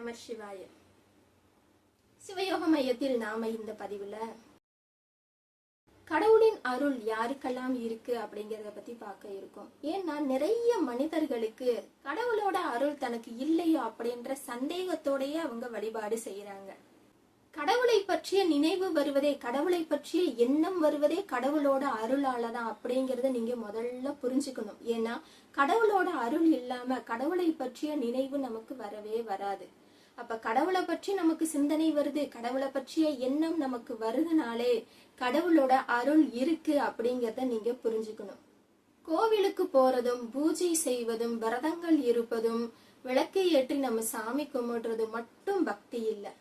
நம சிவாய. சிவயோக மையத்தில் நாம இந்த பதிவுல கடவுளின் அருள் யாருக்கெல்லாம் இருக்கு அப்படிங்கறத பத்தி பார்க்க இருக்கோம். ஏன்னா நிறைய மனிதர்களுக்கு கடவுளோட அருள் தனக்கு இல்லையோ அப்படின்ற சந்தேகத்தோடயே அவங்க வழிபாடு செய்யறாங்க கடவுளை பற்றிய நினைவு வருவதே கடவுளை பற்றிய எண்ணம் வருவதே கடவுளோட அருளால தான் அப்படிங்கறத நீங்க முதல்ல புரிஞ்சுக்கணும். ஏன்னா கடவுளோட அருள் இல்லாம கடவுளை பற்றிய நினைவு நமக்கு வரவே வராது. அப்ப கடவுளை பற்றி நமக்கு சிந்தனை வருது. கடவுளை பற்றிய எண்ணம் நமக்கு வருதுனாலே கடவுளோட அருள் இருக்கு அப்படிங்கிறத நீங்க புரிஞ்சுக்கணும். கோவிலுக்கு போறதும் பூஜை செய்வதும் விரதங்கள் இருப்பதும் விளக்கை ஏற்றி நம்ம சாமி கும்பிடுறது மட்டும் பக்தி இல்லை.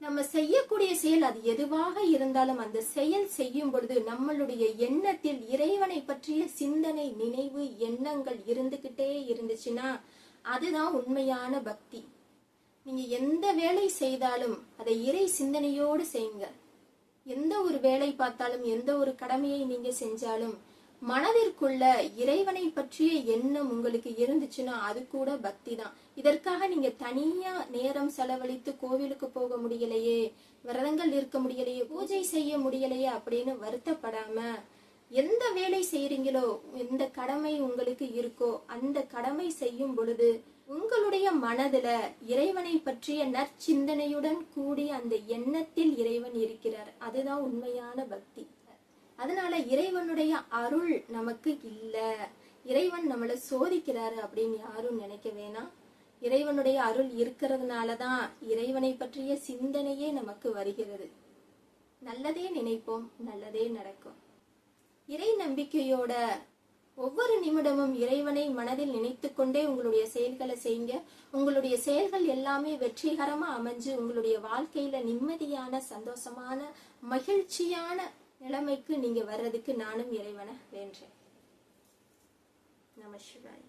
நம்ம செய்யக்கூடிய செயல் அது எதுவாக இருந்தாலும் அந்த செயல் செய்யும் பொழுது நம்மளுடைய எண்ணத்தில் இறைவனை பற்றிய சிந்தனை நினைவு எண்ணங்கள் இருந்துகிட்டே இருந்துச்சுன்னா அதுதான் உண்மையான பக்தி. நீங்க எந்த வேலை செய்தாலும் அதை இறை சிந்தனையோடு செய்யுங்க. எந்த ஒரு வேலை பார்த்தாலும் எந்த ஒரு கடமையை நீங்க செஞ்சாலும் மனதிற்குள்ள இறைவனை பற்றிய எண்ணம் உங்களுக்கு இருந்துச்சுன்னா அது கூட பக்தி தான். இதற்காக நீங்க தனியா நேரம் செலவழித்து கோவிலுக்கு போக முடியலையே விரதங்கள் இருக்க முடியலையே பூஜை செய்ய முடியலையே அப்படின்னு வருத்தப்படாம எந்த வேலை செய்யறீங்களோ எந்த கடமை உங்களுக்கு இருக்கோ அந்த கடமை செய்யும் பொழுது உங்களுடைய மனதுல இறைவனை பற்றிய நற்சிந்தனையுடன் கூடிய அந்த எண்ணத்தில் இறைவன் இருக்கிறார். அதுதான் உண்மையான பக்தி. அதனால இறைவனுடைய அருள் நமக்கு இல்ல. இறைவன் நம்மளை சோதிக்கிறாரு அப்படின்னு யாரும் நினைக்க வேணாம். இறைவனுடைய அருள் இருக்கிறதுனால தான் இறைவனை பற்றிய சிந்தனையே நமக்கு வருகிறது. நல்லதே நினைப்போம் நல்லதே நடக்கும். இறை நம்பிக்கையோட ஒவ்வொரு நிமிடமும் இறைவனை மனதில் நினைத்து கொண்டே உங்களுடைய செயல்களை செய்யுங்க. உங்களுடைய செயல்கள் எல்லாமே வெற்றிகரமா அமைஞ்சு உங்களுடைய வாழ்க்கையில நிம்மதியான சந்தோஷமான மகிழ்ச்சியான நிலைமைக்கு நீங்க வர்றதுக்கு நானும் இறைவனை வேண்டேன் நம சிவாய்.